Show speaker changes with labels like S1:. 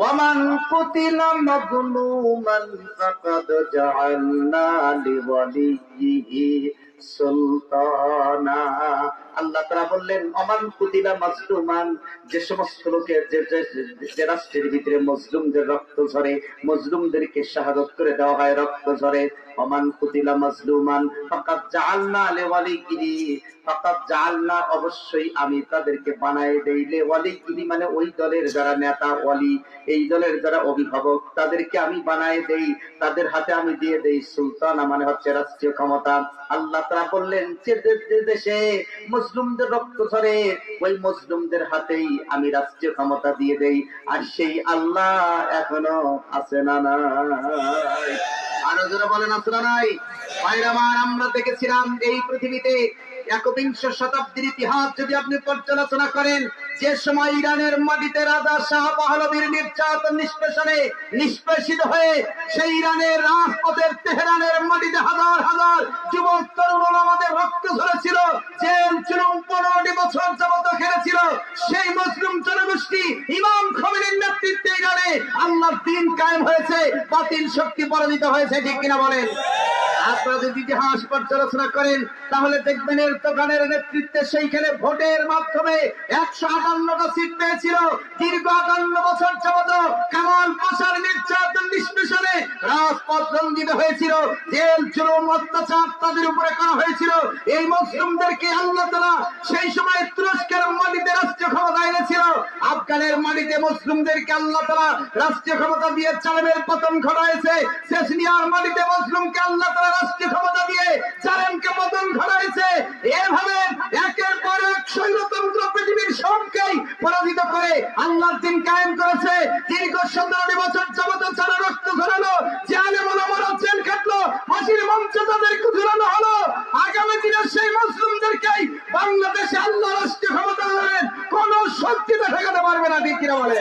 S1: ومن قتل مظلوما فقد جعلنا لوليه سلطانا আল্লাহ তারা বললেন, অমান কুতিলা মাজলুমান যে সমস্ত লোকের যে রাষ্ট্রের ভিতরে মজলুমদের রক্ত ঝরে, মজলুমদেরকে শাহাদত করে দেওয়া হয় রক্ত ঝরে। অমান কুতিলা মাজলুমান ফাকাদ জাআলনা লিওয়ালিগিরি ফাকাদ জাআলনা অবশ্যই আমি তাদেরকে বানায় দেই। লিওয়ালিগিরি মানে ওই দলের যারা নেতা, ওয়ালি, এই দলের যারা অভিভাবক, তাদেরকে আমি বানায় দেই। তাদের হাতে আমি দিয়ে দেই সুলতানা মানে হচ্ছে রাষ্ট্রীয় ক্ষমতা। আল্লাহ তারা বললেন, যে দে- যে দেশে মুসলিমদের রক্ত ধরে ওই মজলুমদের হাতেই আমি রাষ্ট্রীয় ক্ষমতা দিয়ে দেই। আর সেই আল্লাহ এখনও আছে না না আরও যারা বলেন, আছে না নাই? আমরা দেখেছিলাম এই পৃথিবীতে একবিংশ শতাব্দীর ইতিহাস যদি আপনি পর্যালোচনা করেন, যে সময় ইরানের মাটিতে রাজা শাহ পাহলবীর নির্যাতন নিষ্পেষণে নিষ্পেষিত হয়ে সেই ইরানের রাজপথের তেহরানের মাটিতে হাজার হাজার যুবক, তরুণ আমাদের রক্ত ঝরেছিল, জেল চুলুম পনেরোটি বছর যাবত খেলেছিল। সেই মুসলিম জনগোষ্ঠী ইমাম খমিনের নেতৃত্বে ইরানে আল্লাহর দিন কায়েম হয়েছে, বাতিল শক্তি পরাজিত হয়েছে, ঠিক কিনা বলেন? আপনারা যদি ইতিহাস পর্যালোচনা করেন, তাহলে দেখবেন এর দোকানের নেতৃত্বে সেইখানে ভোটের মাধ্যমে একশো আটান্নটা সিট পেয়েছিল। দীর্ঘ আটান্ন বছর যাবত কামাল প্রসার নির্যাতন নিষ্পেষণে রাজপথ রঞ্জিত হয়েছিল। জেল, জুলুম, অত্যাচার তাদের উপরে করা হয়েছিল। এই মুসলিমদেরকে আল্লাহ তালা সেই সময় তুরস্কের মাটিতে আফগানের মাটিতে মুসলিমদেরকে আল্লাহ তারা রাষ্ট্রীয় ক্ষমতা দিয়ে চালেমের পতন ঘটাইছে চেচনিয়ার মাটিতে মুসলিমকে আল্লাহ তারা রাষ্ট্রীয় ক্ষমতা দিয়ে চালেমকে পতন ঘটাইছে। এভাবে একের পর এক স্বৈরতন্ত্র পৃথিবীর সবকেই পরাজিত করে আল্লাহর দিন কায়েম করেছে। দীর্ঘ সতেরোটি বছর জগত ছাড়া রক্ত ধরালো বাংলাদেশে ঠেকাতে পারবে না ঠিক কিনা বলে?